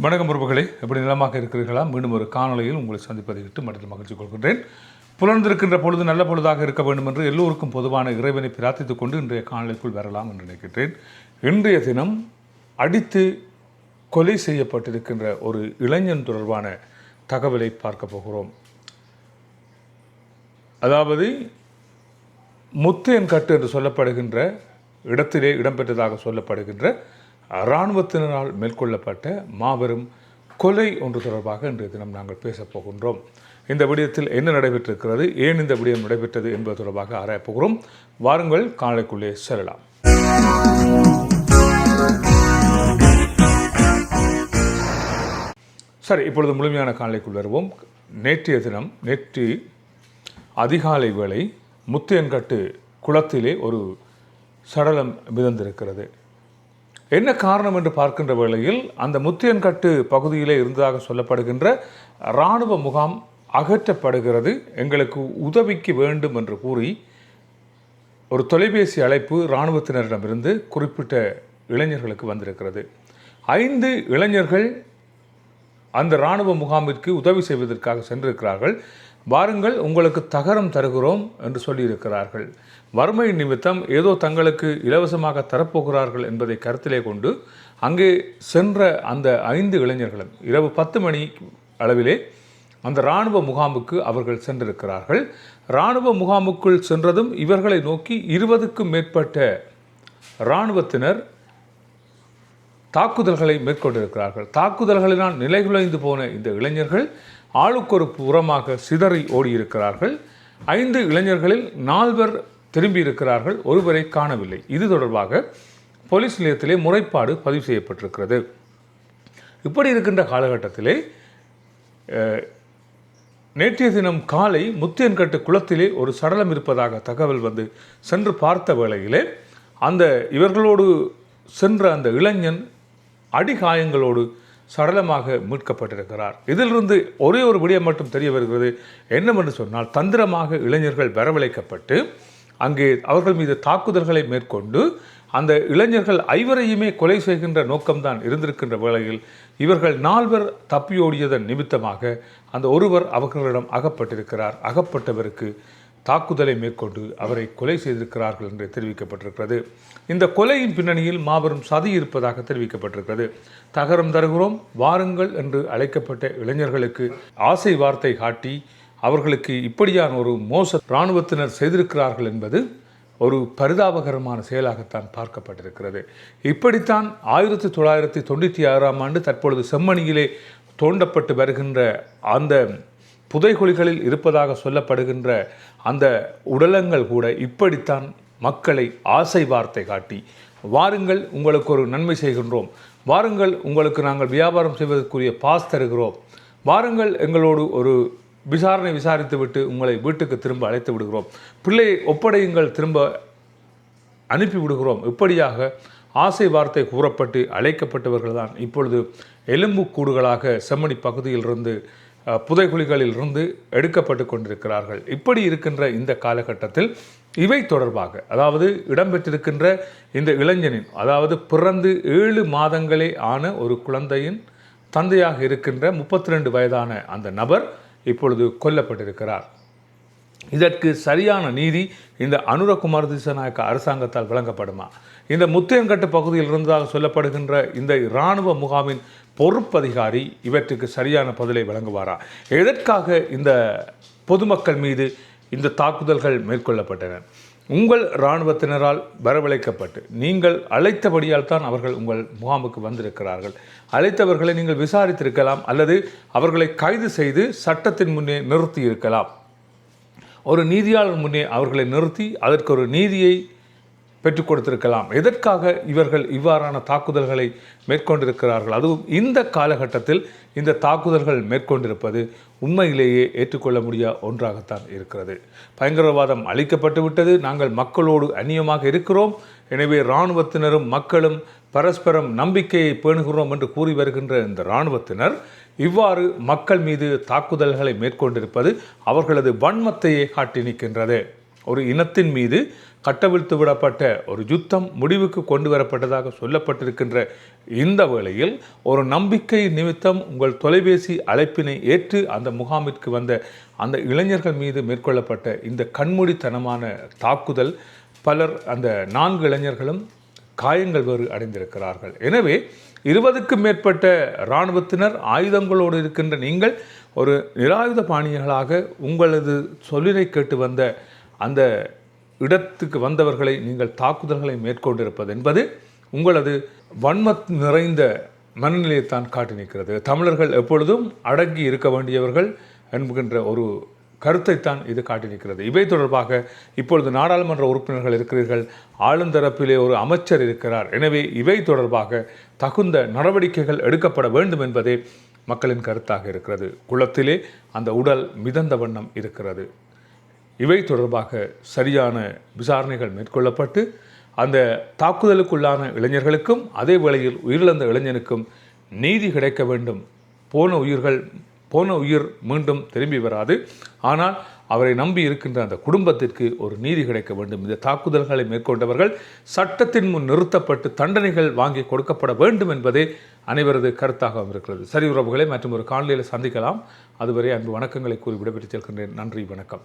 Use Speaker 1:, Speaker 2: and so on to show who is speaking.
Speaker 1: வணக்கம் உறவுகளே. எப்படி நிலமாக இருக்கிறீர்களா? மீண்டும் ஒரு காணொலியில் உங்களை சந்திப்பதை விட்டு மற்ற மகிழ்ச்சி கொள்கின்றேன். புலர்ந்திருக்கின்ற பொழுது நல்ல பொழுதாக இருக்க வேண்டும் என்று எல்லோருக்கும் பொதுவான இறைவனை பிரார்த்தித்துக் கொண்டு இன்றைய காணொலிக்குள் வரலாம் என்று நினைக்கின்றேன். இன்றைய தினம் அடித்து கொலை செய்யப்பட்டிருக்கின்ற ஒரு இளைஞன் தொடர்பான தகவலை பார்க்க போகிறோம். அதாவது முத்தையன் கட்டு என்று சொல்லப்படுகின்ற இடத்திலே இடம்பெற்றதாக சொல்லப்படுகின்ற இராணுவத்தினரால் மேற்கொள்ளப்பட்ட மாபெரும் கொலை ஒன்று தொடர்பாக இன்றைய தினம் நாங்கள் பேசப் போகின்றோம். இந்த விடயத்தில் என்ன நடைபெற்றிருக்கிறது? ஏன் இந்த விடயம் நடைபெற்றது என்பது தொடர்பாக ஆராயப் போகிறோம். வாருங்கள் காலைக்குள்ளே செல்லலாம். சரி இப்பொழுது முழுமையான காலைக்குள் வருவோம். நேற்றைய தினம் நேற்று அதிகாலை வேளை முத்தையன்கட்டு குளத்திலே ஒரு சடலம் மிதந்திருக்கிறது. என்ன காரணம் என்று பார்க்கின்ற வேளையில் அந்த முத்தியன்கட்டு பகுதியிலே இருந்ததாக சொல்லப்படுகின்ற இராணுவ முகாம் அகற்றப்படுகிறது. எங்களுக்கு உதவிக்கு வேண்டும் என்று கூறி ஒரு தொலைபேசி அழைப்பு இராணுவத்தினரிடமிருந்து குறிப்பிட்ட இளைஞர்களுக்கு வந்திருக்கிறது. ஐந்து இளைஞர்கள் அந்த இராணுவ முகாமிற்கு உதவி செய்வதற்காக சென்றிருக்கிறார்கள். வாருங்கள் உங்களுக்கு தகரம் தருகிறோம் என்று சொல்லியிருக்கிறார்கள். வறுமை நிமித்தம் ஏதோ தங்களுக்கு இலவசமாக தரப்போகிறார்கள் என்பதை கருத்திலே கொண்டு அங்கே சென்ற அந்த ஐந்து இளைஞர்களும் இரவு பத்து மணி அளவிலே அந்த இராணுவ முகாமுக்கு அவர்கள் சென்றிருக்கிறார்கள். இராணுவ முகாமுக்குள் சென்றதும் இவர்களை நோக்கி இருபதுக்கும் மேற்பட்ட இராணுவத்தினர் தாக்குதல்களை மேற்கொண்டிருக்கிறார்கள். தாக்குதல்களினால் நிலைகுலைந்து போன இந்த இளைஞர்கள் ஆளுக்கொரு புறமாக சிதறி ஓடியிருக்கிறார்கள். ஐந்து இளைஞர்களில் நால்வர் திரும்பி இருக்கிறார்கள் ஒருவரை காணவில்லை. இது தொடர்பாக போலீஸ் நிலையத்திலே முறைப்பாடு பதிவு செய்யப்பட்டிருக்கிறது. இப்படி இருக்கின்ற காலகட்டத்திலே நேற்றைய தினம் காலை முத்தியன்கட்டு குளத்திலே ஒரு சடலம் இருப்பதாக தகவல் வந்து சென்று பார்த்த வேளையிலே அந்த இவர்களோடு சென்ற அந்த இளைஞன் அடிகாயங்களோடு சடலமாக மீட்கப்பட்டிருக்கிறார். இதிலிருந்து ஒரே ஒரு விடயம் மட்டும் தெரிய வருகிறது. என்னவென்று சொன்னால் தந்திரமாக இளைஞர்கள் வரவழைக்கப்பட்டு அங்கே அவர்கள் மீது தாக்குதல்களை மேற்கொண்டு அந்த இளைஞர்கள் ஐவரையுமே கொலை செய்கின்ற நோக்கம்தான் இருந்திருக்கின்ற வேளையில் இவர்கள் நால்வர் தப்பியோடியதன் நிமித்தமாக அந்த ஒருவர் அவர்களிடம் அகப்பட்டிருக்கிறார். அகப்பட்டவருக்கு தாக்குதலை மேற்கொண்டு அவரை கொலை செய்திருக்கிறார்கள் என்று தெரிவிக்கப்பட்டிருக்கிறது. இந்த கொலையின் பின்னணியில் மாபெரும் சதி இருப்பதாக தெரிவிக்கப்பட்டிருக்கிறது. தகரம் தருகிறோம் வாருங்கள் என்று அழைக்கப்பட்ட இளைஞர்களுக்கு ஆசை வார்த்தை காட்டி அவர்களுக்கு இப்படியான ஒரு மோச இராணுவத்தினர் செய்திருக்கிறார்கள் என்பது ஒரு பரிதாபகரமான செயலாகத்தான் பார்க்கப்பட்டிருக்கிறது. இப்படித்தான் ஆயிரத்தி தொள்ளாயிரத்தி தொண்ணூற்றி ஆறாம் ஆண்டு தற்பொழுது செம்மணியிலே தோண்டப்பட்டு வருகின்ற அந்த புதைகுழிகளில் இருப்பதாக சொல்லப்படுகின்ற அந்த உடலங்கள் கூட இப்படித்தான் மக்களை ஆசை வார்த்தை காட்டி வாருங்கள் உங்களுக்கு ஒரு நன்மை செய்கின்றோம். வாருங்கள் உங்களுக்கு நாங்கள் வியாபாரம் செய்வதற்குரிய பாஸ் தருகிறோம். வாருங்கள் எங்களோடு ஒரு விசாரணை விசாரித்துவிட்டு உங்களை வீட்டுக்கு திரும்ப அழைத்து விடுகிறோம். பிள்ளையை ஒப்படையுங்கள் திரும்ப அனுப்பி விடுகிறோம். இப்படியாக ஆசை வார்த்தை கூறப்பட்டு அழைக்கப்பட்டவர்கள் தான் இப்பொழுது எலும்புக்கூடுகளாக செம்மணி பகுதியிலிருந்து இருந்து புதைகுழிகளிலிருந்து எடுக்கப்பட்டு கொண்டிருக்கிறார்கள். இப்படி இருக்கின்ற இந்த காலகட்டத்தில் இவை தொடர்பாக அதாவது இடம்பெற்றிருக்கின்ற இந்த இளைஞனின் அதாவது பிறந்து ஏழு மாதங்களே ஆன ஒரு குழந்தையின் தந்தையாக இருக்கின்ற முப்பத்தி ரெண்டு வயதான அந்த நபர் இப்பொழுது கொல்லப்பட்டிருக்கிறார். இதற்கு சரியான நீதி இந்த அனுரகுமார் திசநாயக்க அரசாங்கத்தால் வழங்கப்படுமா? இந்த முத்தையன்கட்டு பகுதியில் இருந்ததாக சொல்லப்படுகின்ற இந்த இராணுவ முகாமின் பொறுப்பதிகாரி இவற்றுக்கு சரியான பதிலை வழங்குவாரா? எதற்காக இந்த பொதுமக்கள் மீது இந்த தாக்குதல்கள் மேற்கொள்ளப்பட்டன? உங்கள் இராணுவத்தினரால் வரவழைக்கப்பட்டு நீங்கள் அழைத்தபடியால் தான் அவர்கள் உங்கள் முகாமுக்கு வந்திருக்கிறார்கள். அழைத்தவர்களை நீங்கள் விசாரித்திருக்கலாம் அல்லது அவர்களை கைது செய்து சட்டத்தின் முன்னே நிறுத்தி இருக்கலாம் ஒரு நீதியாளர் முன்னே அவர்களை நிறுத்தி அதற்கு ஒரு நீதியை பெற்றுக் கொடுத்திருக்கலாம். எதற்காக இவர்கள் இவ்வாறான தாக்குதல்களை மேற்கொண்டிருக்கிறார்கள்? அதுவும் இந்த காலகட்டத்தில் இந்த தாக்குதல்கள் மேற்கொண்டிருப்பது உண்மையிலேயே ஏற்றுக்கொள்ள முடியாத ஒன்றாகத்தான் இருக்கிறது. பயங்கரவாதம் அழிக்கப்பட்டு விட்டது நாங்கள் மக்களோடு அந்நியமாக இருக்கிறோம். எனவே இராணுவத்தினரும் மக்களும் பரஸ்பரம் நம்பிக்கையை பேணுகிறோம் என்று கூறி வருகின்ற இந்த இராணுவத்தினர் இவ்வாறு மக்கள் மீது தாக்குதல்களை மேற்கொண்டிருப்பது அவர்களது வன்மத்தையே காட்டி நிற்கின்றது ஒரு இனத்தின் மீது கட்டவிழ்த்து விடப்பட்ட ஒரு யுத்தம் முடிவுக்கு கொண்டு வரப்பட்டதாக சொல்லப்பட்டிருக்கின்ற இந்த வேளையில் ஒரு நம்பிக்கை நிமித்தம் உங்கள் தொலைபேசி அழைப்பினை ஏற்று அந்த முகாமிற்கு வந்த அந்த இளைஞர்கள் மீது மேற்கொள்ளப்பட்ட இந்த கண்மூடித்தனமான தாக்குதல் பலர் அந்த நான்கு இளைஞர்களும் காயங்கள் வேறு அடைந்திருக்கிறார்கள். எனவே இருபதுக்கும் மேற்பட்ட இராணுவத்தினர் ஆயுதங்களோடு இருக்கின்ற நீங்கள் ஒரு நிராயுத பாணியர்களாக உங்களது சொல்லினை கேட்டு வந்த அந்த இடத்துக்கு வந்தவர்களை நீங்கள் தாக்குதல்களை மேற்கொண்டிருப்பது என்பது உங்களது வன்மத் நிறைந்த மனநிலையைத்தான் காட்டி நிற்கிறது. தமிழர்கள் எப்பொழுதும் அடங்கி இருக்க வேண்டியவர்கள் என்கின்ற ஒரு கருத்தைத்தான் இது காட்டியிருக்கிறது இவை தொடர்பாக இப்பொழுது நாடாளுமன்ற உறுப்பினர்கள் இருக்கிறீர்கள். ஆளுந்தரப்பிலே ஒரு அமைச்சர் இருக்கிறார். எனவே இவை தொடர்பாக தகுந்த நடவடிக்கைகள் எடுக்கப்பட வேண்டும் என்பதே மக்களின் கருத்தாக இருக்கிறது. குளத்திலே அந்த உடல் மிதந்த வண்ணம் இருக்கிறது. இவை தொடர்பாக சரியான விசாரணைகள் மேற்கொள்ளப்பட்டு அந்த தாக்குதலுக்குள்ளான இளைஞர்களுக்கும் அதே வேளையில் உயிரிழந்த இளைஞனுக்கும் நீதி கிடைக்க வேண்டும். போன உயிர்கள் போன உயிர் மீண்டும் திரும்பி வராது. ஆனால் அவரை நம்பி இருக்கின்ற அந்த குடும்பத்திற்கு ஒரு நீதி கிடைக்க வேண்டும். இந்த தாக்குதல்களை மேற்கொண்டவர்கள் சட்டத்தின் முன் நிறுத்தப்பட்டு தண்டனைகள் வாங்கி கொடுக்கப்பட வேண்டும் என்பதே அனைவரது கருத்தாகவும் இருக்கிறது. சரி உறவுகளை மற்றும் ஒரு காணொலியில் சந்திக்கலாம். அதுவரை அன்பு வணக்கங்களை கூறி விடைபெற்று செல்கின்றேன். நன்றி வணக்கம்.